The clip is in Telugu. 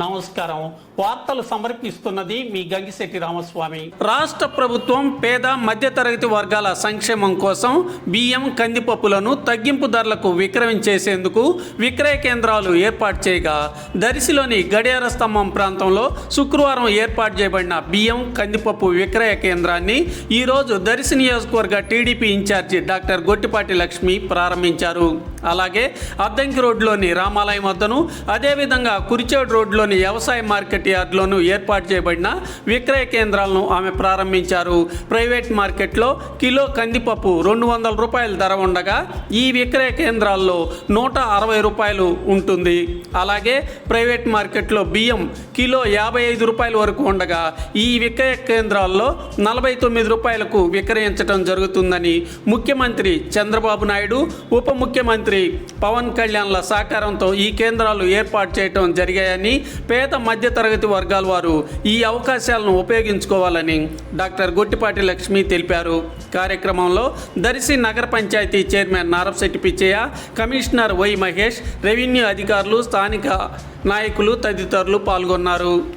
నమస్కారం. వార్తలు సమర్పిస్తున్నది మీ గంగిశెట్టి రామస్వామి. రాష్ట్ర ప్రభుత్వం పేద మధ్యతరగతి వర్గాల సంక్షేమం కోసం బియ్యం కందిపప్పులను తగ్గింపు ధరలకు విక్రయించేసేందుకు విక్రయ కేంద్రాలు ఏర్పాటు చేయగా దరిసిలోని గడియార స్తంభం ప్రాంతంలో శుక్రవారం ఏర్పాటు చేయబడిన బియ్యం కందిపప్పు విక్రయ కేంద్రాన్ని ఈరోజు దరిసి నియోజకవర్గ TDP in charge doctor Gottipati Lakshmi ప్రారంభించారు. అలాగే అద్దంకి రోడ్లోని రామాలయం వద్దను అదేవిధంగా కురిచేడు రోడ్లో రోడ్లోని వ్యవసాయ మార్కెట్ యార్డ్లోనూ ఏర్పాటు చేయబడిన విక్రయ కేంద్రాలను ఆమె ప్రారంభించారు. ప్రైవేట్ మార్కెట్లో కిలో కందిపప్పు రెండు వందల రూపాయల ధర ఉండగా ఈ విక్రయ కేంద్రాల్లో నూట అరవై రూపాయలు ఉంటుంది. అలాగే ప్రైవేట్ మార్కెట్లో బియ్యం కిలో యాభై ఐదు రూపాయల వరకు ఉండగా ఈ విక్రయ కేంద్రాల్లో నలభై తొమ్మిది రూపాయలకు విక్రయించడం జరుగుతుందని ముఖ్యమంత్రి చంద్రబాబు నాయుడు ఉప ముఖ్యమంత్రి పవన్ కళ్యాణ్ల సహకారంతో ఈ కేంద్రాలు ఏర్పాటు చేయడం జరిగాయని పేద మధ్యతరగతి వర్గాల వారు ఈ అవకాశాలను ఉపయోగించుకోవాలని డాక్టర్ గొట్టిపాటి లక్ష్మి తెలిపారు. కార్యక్రమంలో దర్శి నగర panchayat chairman Narapasetti Pichaiah commissioner Y Mahesh revenue అధికారులు స్థానిక నాయకులు తదితరులు పాల్గొన్నారు.